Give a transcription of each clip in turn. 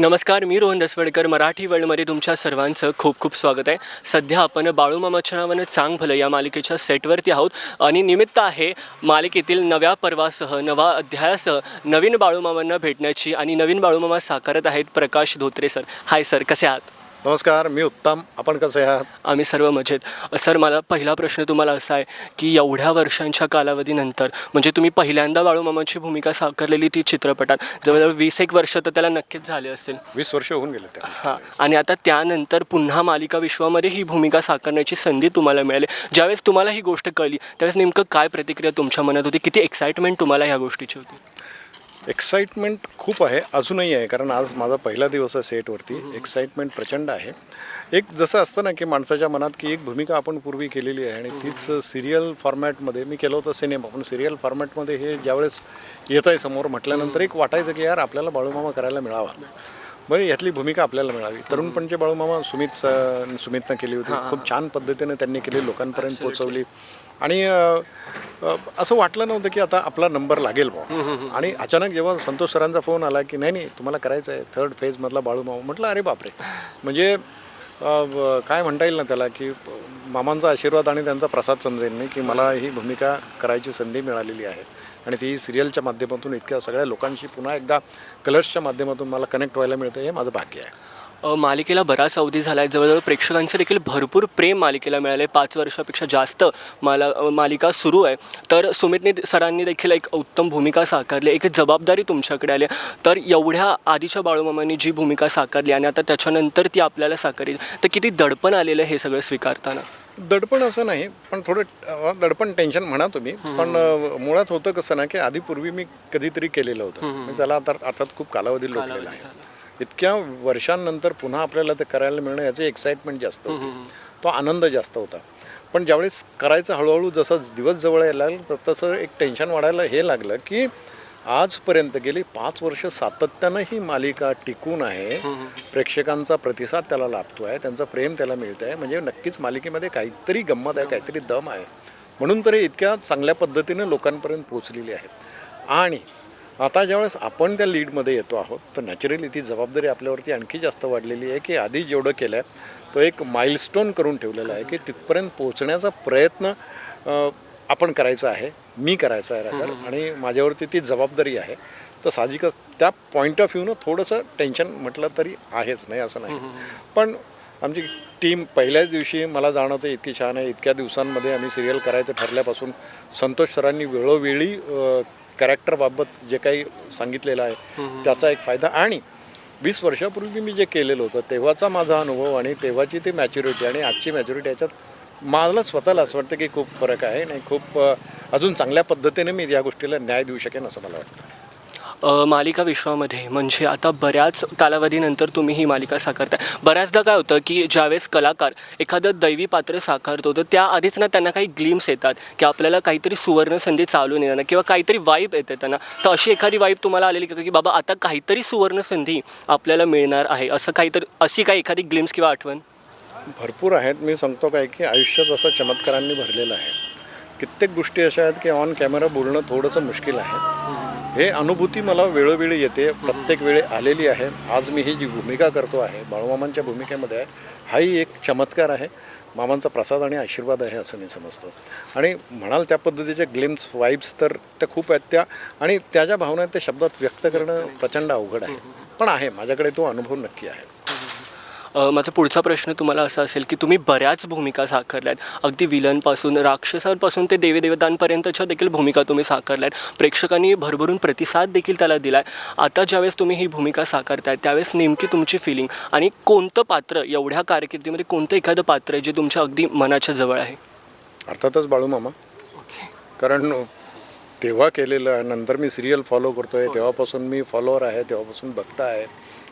नमस्कार मी रोहन दसवडकर मराठी वर्ल्डमध्ये तुमच्या सर्वांचं खूप खूप स्वागत आहे. सध्या आपण बाळूमामाच्या नावानं चांग भलं या मालिकेच्या सेटवरती आहोत आणि निमित्त आहे मालिकेतील नव्या पर्वासह नवा अध्यायासह नवीन बाळूमामांना भेटण्याची आणि नवीन बाळूमामा साकारत आहेत Prakash Dhotre sir. Hi sir कसे आहात? नमस्कार मी उत्तम. आपण कसे आहात? आम्ही सर्व मजेत. सर मला पहिला प्रश्न तुम्हाला असा आहे की एवढ्या वर्षांच्या कालावधीनंतर म्हणजे तुम्ही पहिल्यांदा बाळूमामाची भूमिका साकारलेली ती चित्रपटात जवळजवळ वीस एक वर्ष तर त्याला नक्कीच झाले असतील. वीस वर्ष होऊन गेले हां. आणि आता त्यानंतर पुन्हा मालिका विश्वामध्ये ही भूमिका साकारण्याची संधी तुम्हाला मिळाली. ज्यावेळेस तुम्हाला ही गोष्ट कळली त्यावेळेस नेमकं काय प्रतिक्रिया तुमच्या मनात होती? किती एक्साइटमेंट तुम्हाला ह्या गोष्टीची होती? एक्साइटमेंट खूप आहे अजूनही आहे कारण आज माझा पहिला दिवस आहे सेटवरती. एक्साइटमेंट प्रचंड आहे. एक जसं असतं ना की माणसाच्या मनात की एक भूमिका आपण पूर्वी केलेली आहे आणि तीच सिरियल फॉर्मॅटमध्ये मी केलं होतं सिनेमा पण सिरियल फॉर्मॅटमध्ये हे ज्यावेळेस येत आहे समोर म्हटल्यानंतर एक वाटायचं की यार आपल्याला बाळूमामा करायला मिळावा. बरं यातली भूमिका आपल्याला मिळावी. तरुणपणचे बाळूमामा सुमित सुमितनं केली होती. खूप छान पद्धतीने त्यांनी केली लोकांपर्यंत पोहोचवली. आणि असं वाटलं नव्हतं की आता आपला नंबर लागेल बा आणि अचानक जेव्हा संतोष सरांचा फोन आला की नाही नाही तुम्हाला करायचं आहे. थर्ड फेजमधला बाळूमामा म्हटलं अरे बापरे. म्हणजे काय म्हणता येईल ना त्याला की मामांचा आशीर्वाद आणि त्यांचा प्रसाद समजेल मी की मला ही भूमिका करायची संधी मिळालेली आहे. आणि ती सिरियलच्या माध्यमातून इतक्या सगळ्या लोकांशी पुन्हा एकदा कलर्सच्या माध्यमातून मला कनेक्ट व्हायला मिळतं हे माझं भाग्य आहे. मालिकेला बराच अवधी झाला आहे जवळजवळ प्रेक्षकांचं देखील भरपूर प्रेम मालिकेला मिळाले पाच वर्षापेक्षा जास्त माला मालिका सुरू आहे. तर सुमितने सरांनी देखील एक उत्तम भूमिका साकारली. एक जबाबदारी तुमच्याकडे आली. तर एवढ्या आधीच्या बाळूमामांनी जी भूमिका साकारली आणि आता त्याच्यानंतर ती आपल्याला साकारली तर किती दडपण आलेलं आहे हे सगळं स्वीकारताना? दडपण असं नाही पण थोडं दडपण टेन्शन म्हणा तुम्ही. पण मुळात होतं कसं ना की आधी पूर्वी मी कधीतरी केलेलं होतं. त्याला आता अर्थात खूप कालावधी लोटलेला आहे. इतक्या वर्षांनंतर पुन्हा आपल्याला ते करायला मिळणं याची एक्साइटमेंट जास्त होती. तो आनंद जास्त होता. पण ज्यावेळेस करायचं हळूहळू जसं दिवस जवळ यायला लागलं तसं एक टेन्शन वाढायला हे लागलं की आजपर्यंत गेली पाच वर्ष सातत्यानं ही मालिका टिकून आहे. प्रेक्षकांचा प्रतिसाद त्याला लाभतो आहे त्यांचं प्रेम त्याला मिळतं आहे म्हणजे नक्कीच मालिकेमध्ये काहीतरी गंमत आहे काहीतरी दम आहे. म्हणून तरी इतक्या चांगल्या पद्धतीने लोकांपर्यंत पोचलेली आहेत. आणि आता ज्यावेळेस आपण त्या लीडमध्ये येतो आहोत तर नॅचरली ती जबाबदारी आपल्यावरती आणखी जास्त वाढलेली आहे की आधी जेवढं केलं आहे तो एक माइलस्टोन करून ठेवलेला आहे की तिथपर्यंत पोहोचण्याचा प्रयत्न आपण करायचा आहे मी करायचा आहे रादर आणि माझ्यावरती ती जबाबदारी आहे. तर साहजिकच त्या पॉईंट ऑफ व्ह्यूनं थोडंसं टेन्शन म्हटलं तरी आहेच नाही असं नाही. पण आमची टीम पहिल्याच दिवशी मला जाणवतं इतकी छान आहे. इतक्या दिवसांमध्ये आम्ही सिरियल करायचं ठरल्यापासून संतोष सरांनी वेळोवेळी कॅरेक्टरबाबत जे काही सांगितलेलं आहे त्याचा एक फायदा आणि वीस वर्षापूर्वी मी जे केलेलं होतं तेव्हाचा माझा अनुभव आणि तेव्हाची ती मॅच्युरिटी आणि आजची मॅच्युरिटी याच्यात मला स्वतःला असं वाटतं की खूप फरक आहे आणि खूप अजून चांगल्या पद्धतीने मी या गोष्टीला न्याय देऊ शकेन असं मला वाटतं. मालिका विश्वामध्ये म्हणजे आता बऱ्याच कालावधीनंतर तुम्ही ही मालिका साकारताय. बऱ्याचदा काय होतं की ज्यावेळेस कलाकार एखादं दैवी पात्र साकारतो तर त्याआधीच ना त्यांना काही ग्लिम्स येतात की आपल्याला काहीतरी सुवर्ण संधी चालून येणार किंवा काहीतरी वाईब येते त्यांना. तर अशी एखादी वाईब तुम्हाला आलेली का की बाबा आता काहीतरी सुवर्ण संधी आपल्याला मिळणार आहे असं काहीतरी अशी काही एखादी ग्लिम्स किंवा आठवण? भरपूर आहेत. मी सांगतो काय की आयुष्य जसं चमत्कारांनी भरलेलं आहे. कित्येक गोष्टी अशा आहेत की ऑन कॅमेरा बोलणं थोडंसं मुश्किल आहे. हे अनुभूती मला वेळोवेळी येते. प्रत्येक वेळी आलेली आहे. आज मी ही जी भूमिका करतो आहे बाळूमामांच्या भूमिकेमध्ये आहे हाही एक चमत्कार आहे. मामांचा प्रसाद आणि आशीर्वाद आहे असं मी समजतो. आणि म्हणाल त्या पद्धतीच्या ग्लिम्स वाईब्स तर त्या खूप आहेत त्या. आणि त्या ज्या भावना आहेत त्या शब्दात व्यक्त करणं प्रचंड अवघड आहे. पण आहे. माझ्याकडे तो अनुभव नक्की आहे. माझा पुढचा प्रश्न तुम्हाला असा असेल की तुम्ही बऱ्याच भूमिका साकारल्यात. अगदी विलनपासून राक्षसांपासून ते देवी देवतांपर्यंतच्या देखील भूमिका तुम्ही साकारल्यात. प्रेक्षकांनी भरभरून प्रतिसाद देखील त्याला दिला आहे आता ज्यावेळेस तुम्ही ही भूमिका साकारताय त्यावेळेस नेमकी तुमची फिलिंग आणि कोणतं पात्र एवढ्या कारकिर्दीमध्ये कोणतं एखादं पात्र आहे जे तुमच्या अगदी मनाच्या जवळ आहे? अर्थातच बाळूमामा कारण तेव्हा केलेलं नंतर मी सिरियल फॉलो करतो आहे तेव्हापासून मी फॉलोअर आहे तेव्हापासून बघता आहे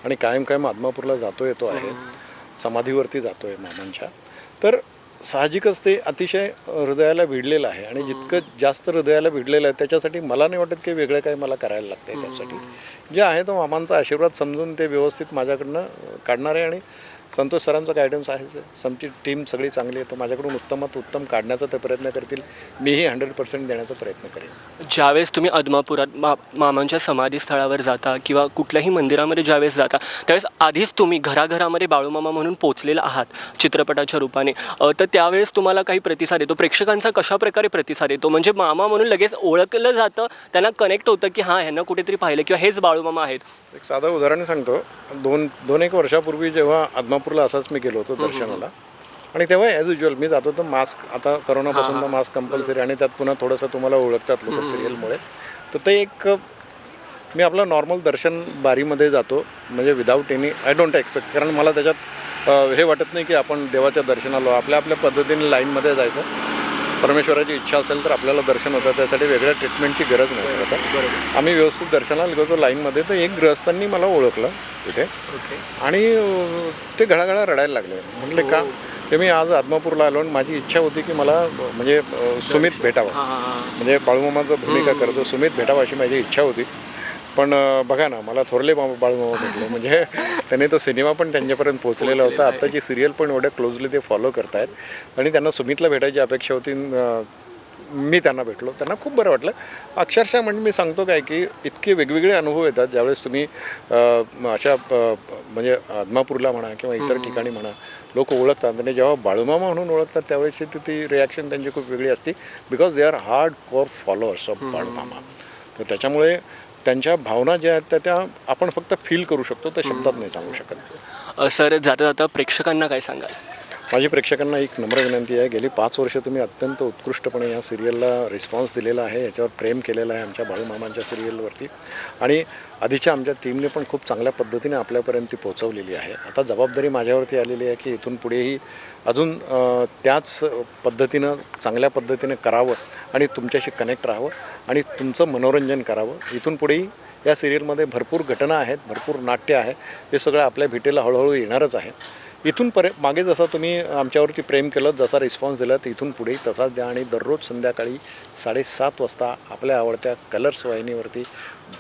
आणि कायम कायम आदमापूरला जातो येतो आहे. समाधीवरती जातो आहे मामांच्या. तर साहजिकच ते अतिशय हृदयाला भिडलेलं आहे आणि जितकं जास्त हृदयाला भिडलेलं आहे त्याच्यासाठी मला नाही वाटत की वेगळं काही मला करायला लागतं आहे त्यासाठी. जे आहे तो मामांचा आशीर्वाद समजून ते व्यवस्थित माझ्याकडनं काढणार आहे आणि संतोष सरांचं गायडन्स आहे समची टीम सगळी चांगली आहे. तर माझ्याकडून उत्तमात उत्तम काढण्याचा ते प्रयत्न करतील. मीही हंड्रेड पर्सेंट देण्याचा प्रयत्न करेन. ज्यावेळेस तुम्ही अदमापुरात मा मामांच्या समाधीस्थळावर जाता किंवा कुठल्याही मंदिरामध्ये ज्यावेळेस जाता त्यावेळेस आधीच तुम्ही घराघरामध्ये बाळूमामा म्हणून पोचलेला आहात चित्रपटाच्या रूपाने. तर त्यावेळेस तुम्हाला काही प्रतिसाद येतो? प्रेक्षकांचा कशा प्रकारे प्रतिसाद येतो? म्हणजे मामा म्हणून लगेच ओळखलं जातं त्यांना कनेक्ट होतं की हां ह्यांना कुठेतरी पाहिलं किंवा हेच बाळूमामा आहेत. एक साधं उदाहरण सांगतो. दोन दोन एक वर्षापूर्वी जेव्हा आदमापूरला असाच मी गेलो होतो दर्शनाला. आणि तेव्हा ॲज युजल मी जातो तर मास्क आता करोनापासून तर मास्क कंपल्सरी आणि त्यात पुन्हा थोडंसं तुम्हाला ओळखतात लोक सिरियलमुळे तर ते एक मी आपलं नॉर्मल दर्शन बारीमध्ये जातो म्हणजे without any I don't expect कारण मला त्याच्यात हे वाटत नाही की आपण देवाच्या दर्शनाला आपल्या आपल्या पद्धतीने लाईनमध्ये जायचं. परमेश्वराची इच्छा असेल तर आपल्याला दर्शन होतं त्यासाठी वेगळ्या ट्रीटमेंटची गरज नाही. आता आम्ही व्यवस्थित दर्शनाला गेलो लाईनमध्ये तर एक गृहस्थांनी मला ओळखलं तिथे आणि ते घडाघडा रडायला लागले. म्हटले का ते मी आज आदमापूरला आलो आणि माझी इच्छा होती की मला म्हणजे सुमित भेटावं. हां हां हां. म्हणजे बाळूमामाचं भूमिका करतो सुमित भेटावं अशी माझी इच्छा होती. पण बघा ना मला थोरले मामा बाळूमामा भेटले म्हणजे त्यांनी तो सिनेमा पण त्यांच्यापर्यंत पोहोचलेला होता. आत्ताची सिरियल पण एवढ्या क्लोजली ते फॉलो करतायत. आणि त्यांना सुमितला भेटायची अपेक्षा होती. मी त्यांना भेटलो. त्यांना खूप बरं वाटलं. अक्षरशः म्हणजे मी सांगतो काय की इतके वेगवेगळे अनुभव येतात. ज्यावेळेस तुम्ही अशा म्हणजे आदमापूरला म्हणा किंवा इतर ठिकाणी म्हणा लोक ओळखतात. आणि जेव्हा बाळूमामा म्हणून ओळखतात त्यावेळेची ती ती रिॲक्शन त्यांची खूप वेगळी असते. Because they are hard core followers of Balumama. तर त्याच्यामुळे त्यांच्या भावना ज्या आहेत त्या त्या आपण फक्त फील करू शकतो त्या शब्दात नाही सांगू शकत. सर जाता जाता प्रेक्षकांना काय सांगाल? माझी प्रेक्षकांना एक नम्र विनंती आहे. गेली पाच वर्ष तुम्ही अत्यंत उत्कृष्टपणे या सिरियलला रिस्पॉन्स दिलेला आहे. याच्यावर प्रेम केलेलं आहे आमच्या बाळूमामांच्या सिरियलवरती आणि आधीच्या आमच्या टीमने पण खूप चांगल्या पद्धतीने आपल्यापर्यंत ती पोहोचवलेली आहे. आता जबाबदारी माझ्यावरती आलेली आहे की इथून पुढेही अजून त्याच पद्धतीनं चांगल्या पद्धतीने करावं आणि तुमच्याशी कनेक्ट राहावं आणि तुमचं मनोरंजन करावं. इथून पुढेही या सिरियलमध्ये भरपूर घटना आहेत भरपूर नाट्य आहे. हे सगळं आपल्या भेटीला हळूहळू येणारच आहे. इथून परे मागे जसा तुम्ही आमच्यावरती प्रेम केलं जसा रिस्पॉन्स दिला तर इथून पुढेही तसाच द्या आणि दररोज संध्याकाळी साडेसात वाजता आपल्या आवडत्या कलर्स वाहिनीवरती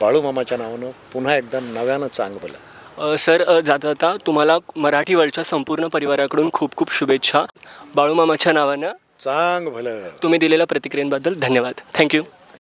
बाळूमामाच्या नावानं पुन्हा एकदा नव्यानं चांग भलं अ, सर जाता जाता तुम्हाला मराठी वर्ल्डच्या संपूर्ण परिवाराकडून खूप खूप शुभेच्छा. बाळूमामाच्या नावानं चांग भलं. तुम्ही दिलेल्या प्रतिक्रियेबद्दल धन्यवाद. थँक्यू